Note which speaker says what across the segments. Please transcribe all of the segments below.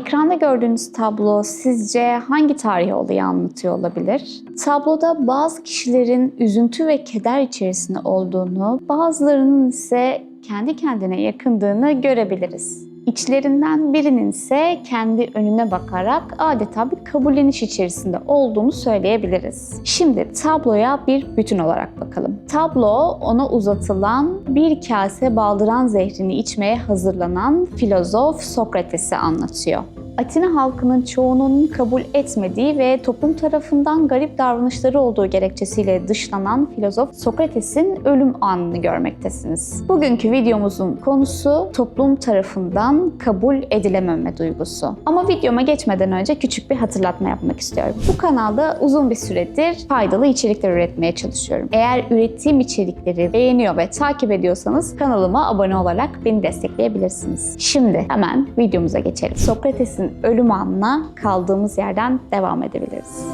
Speaker 1: Ekranda gördüğünüz tablo sizce hangi tarih olayı anlatıyor olabilir? Tabloda bazı kişilerin üzüntü ve keder içerisinde olduğunu, bazılarının ise kendi kendine yakındığını görebiliriz. İçlerinden birinin ise kendi önüne bakarak adeta bir kabulleniş içerisinde olduğunu söyleyebiliriz. Şimdi tabloya bir bütün olarak bakalım. Tablo ona uzatılan bir kase baldıran zehrini içmeye hazırlanan filozof Sokrates'i anlatıyor. Atina halkının çoğunun kabul etmediği ve toplum tarafından garip davranışları olduğu gerekçesiyle dışlanan filozof Sokrates'in ölüm anını görmektesiniz. Bugünkü videomuzun konusu toplum tarafından kabul edilememe duygusu. Ama videoma geçmeden önce küçük bir hatırlatma yapmak istiyorum. Bu kanalda uzun bir süredir faydalı içerikler üretmeye çalışıyorum. Eğer ürettiğim içerikleri beğeniyor ve takip ediyorsanız kanalıma abone olarak beni destekleyebilirsiniz. Şimdi hemen videomuza geçelim. Sokrates'in ölüm anına kaldığımız yerden devam edebiliriz.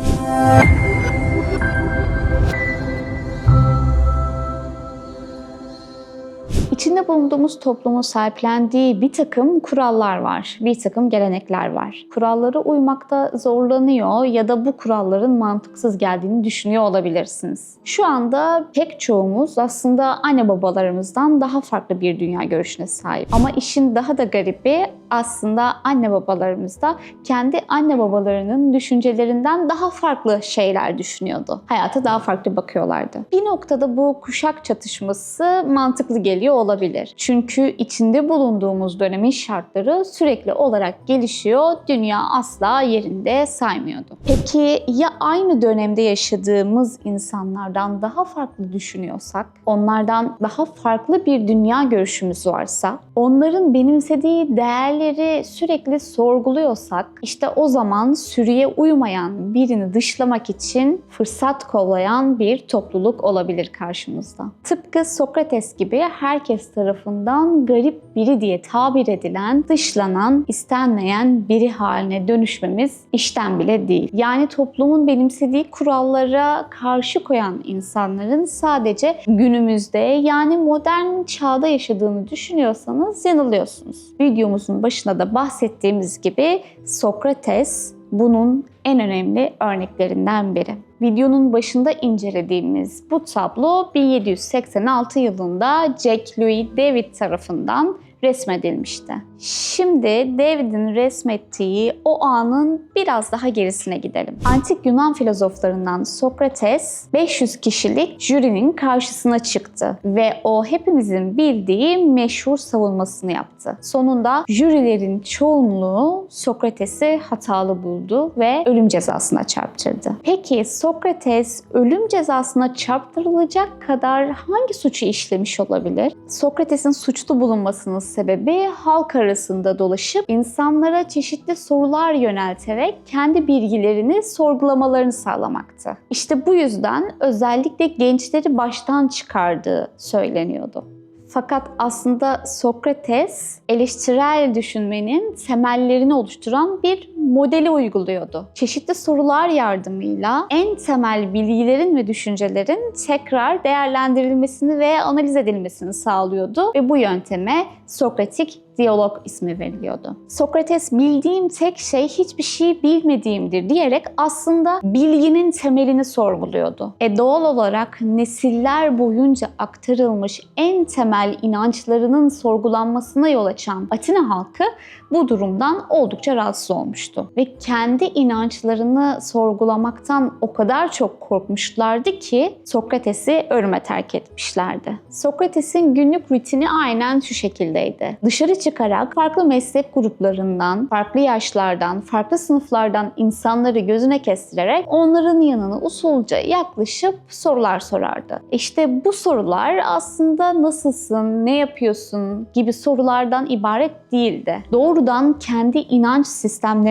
Speaker 1: İçinde bulunduğumuz toplumun sahiplendiği bir takım kurallar var, bir takım gelenekler var. Kurallara uymakta zorlanıyor ya da bu kuralların mantıksız geldiğini düşünüyor olabilirsiniz. Şu anda pek çoğumuz aslında anne babalarımızdan daha farklı bir dünya görüşüne sahip. Ama işin daha da garibi aslında anne babalarımız da kendi anne babalarının düşüncelerinden daha farklı şeyler düşünüyordu. Hayata daha farklı bakıyorlardı. Bir noktada bu kuşak çatışması mantıklı geliyor olabilir. Çünkü içinde bulunduğumuz dönemin şartları sürekli olarak gelişiyor. Dünya asla yerinde saymıyordu. Peki ya aynı dönemde yaşadığımız insanlardan daha farklı düşünüyorsak, onlardan daha farklı bir dünya görüşümüz varsa, onların benimsediği değerleri sürekli sorguluyorsak, işte o zaman sürüye uymayan birini dışlamak için fırsat kollayan bir topluluk olabilir karşımızda. Tıpkı Sokrates gibi herkes tarafından garip biri diye tabir edilen, dışlanan, istenmeyen biri haline dönüşmemiz işten bile değil. Yani toplumun benimsediği kurallara karşı koyan insanların sadece günümüzde yani modern çağda yaşadığını düşünüyorsanız yanılıyorsunuz. Videomuzun başında da bahsettiğimiz gibi Sokrates bunun en önemli örneklerinden biri. Videonun başında incelediğimiz bu tablo 1786 yılında Jack Louis David tarafından resmedilmişti. Şimdi David'in resmettiği o anın biraz daha gerisine gidelim. Antik Yunan filozoflarından Sokrates 500 kişilik jürinin karşısına çıktı ve o hepimizin bildiği meşhur savunmasını yaptı. Sonunda jürilerin çoğunluğu Sokrates'i hatalı buldu ve ölüm cezasına çarptırdı. Peki Sokrates ölüm cezasına çarptırılacak kadar hangi suçu işlemiş olabilir? Sokrates'in suçlu bulunmasının sebebi halk arasında dolaşıp insanlara çeşitli sorular yönelterek kendi bilgilerini sorgulamalarını sağlamaktı. İşte bu yüzden özellikle gençleri baştan çıkardığı söyleniyordu. Fakat aslında Sokrates eleştirel düşünmenin temellerini oluşturan bir modeli uyguluyordu. Çeşitli sorular yardımıyla en temel bilgilerin ve düşüncelerin tekrar değerlendirilmesini ve analiz edilmesini sağlıyordu ve bu yönteme Sokratik diyalog ismi veriliyordu. Sokrates bildiğim tek şey hiçbir şey bilmediğimdir diyerek aslında bilginin temelini sorguluyordu. E doğal olarak nesiller boyunca aktarılmış en temel inançlarının sorgulanmasına yol açan Atina halkı bu durumdan oldukça rahatsız olmuştu. Ve kendi inançlarını sorgulamaktan o kadar çok korkmuşlardı ki Sokrates'i ölüme terk etmişlerdi. Sokrates'in günlük rutini aynen şu şekildeydi. Dışarı çıkarak farklı meslek gruplarından, farklı yaşlardan, farklı sınıflardan insanları gözüne kestirerek onların yanına usulca yaklaşıp sorular sorardı. İşte bu sorular aslında nasılsın, ne yapıyorsun gibi sorulardan ibaret değildi. Doğrudan kendi inanç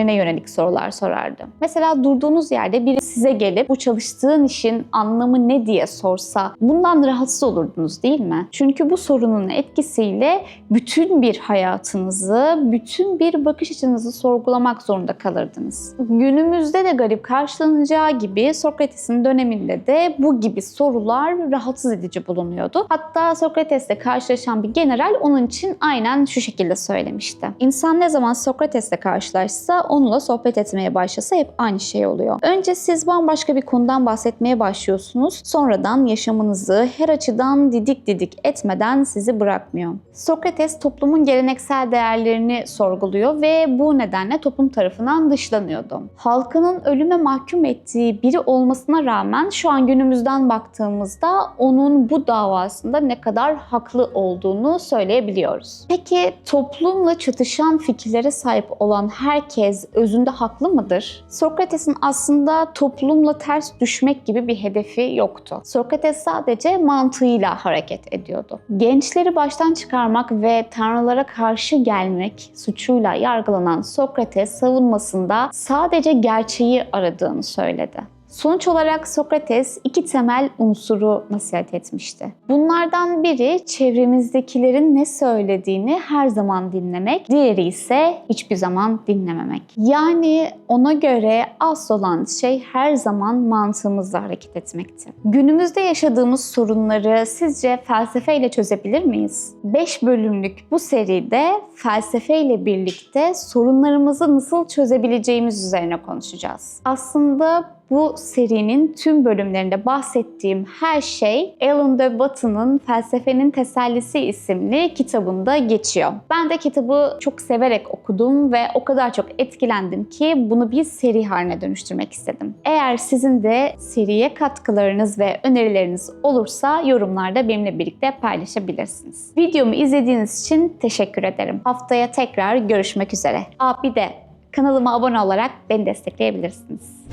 Speaker 1: sistemlerine yönelik sorular sorardı. Mesela durduğunuz yerde biri size gelip bu çalıştığın işin anlamı ne diye sorsa bundan rahatsız olurdunuz değil mi? Çünkü bu sorunun etkisiyle bütün bir hayat hayatınızı, bütün bir bakış açınızı sorgulamak zorunda kalırdınız. Günümüzde de garip karşılanacağı gibi Sokrates'in döneminde de bu gibi sorular rahatsız edici bulunuyordu. Hatta Sokrates'le karşılaşan bir general onun için aynen şu şekilde söylemişti. İnsan ne zaman Sokrates'le karşılaşsa onunla sohbet etmeye başlasa hep aynı şey oluyor. Önce siz bambaşka bir konudan bahsetmeye başlıyorsunuz. Sonradan yaşamınızı her açıdan didik didik etmeden sizi bırakmıyor. Sokrates toplumun geleneksel değerlerini sorguluyor ve bu nedenle toplum tarafından dışlanıyordu. Halkının ölüme mahkum ettiği biri olmasına rağmen şu an günümüzden baktığımızda onun bu davasında ne kadar haklı olduğunu söyleyebiliyoruz. Peki toplumla çatışan fikirlere sahip olan herkes özünde haklı mıdır? Sokrates'in aslında toplumla ters düşmek gibi bir hedefi yoktu. Sokrates sadece mantığıyla hareket ediyordu. Gençleri baştan çıkarmak ve tanrılara karşı gelmek suçuyla yargılanan Sokrates savunmasında sadece gerçeği aradığını söyledi. Sonuç olarak Sokrates iki temel unsuru nasihat etmişti. Bunlardan biri çevremizdekilerin ne söylediğini her zaman dinlemek, diğeri ise hiçbir zaman dinlememek. Yani ona göre asıl olan şey her zaman mantığımızla hareket etmekti. Günümüzde yaşadığımız sorunları sizce felsefeyle çözebilir miyiz? 5 bölümlük bu seride felsefeyle birlikte sorunlarımızı nasıl çözebileceğimiz üzerine konuşacağız. Aslında bu serinin tüm bölümlerinde bahsettiğim her şey Alan de Botton'un Felsefenin Tesellisi isimli kitabında geçiyor. Ben de kitabı çok severek okudum ve o kadar çok etkilendim ki bunu bir seri haline dönüştürmek istedim. Eğer sizin de seriye katkılarınız ve önerileriniz olursa yorumlarda benimle birlikte paylaşabilirsiniz. Videomu izlediğiniz için teşekkür ederim. Haftaya tekrar görüşmek üzere. Aa bir de kanalıma abone olarak beni destekleyebilirsiniz.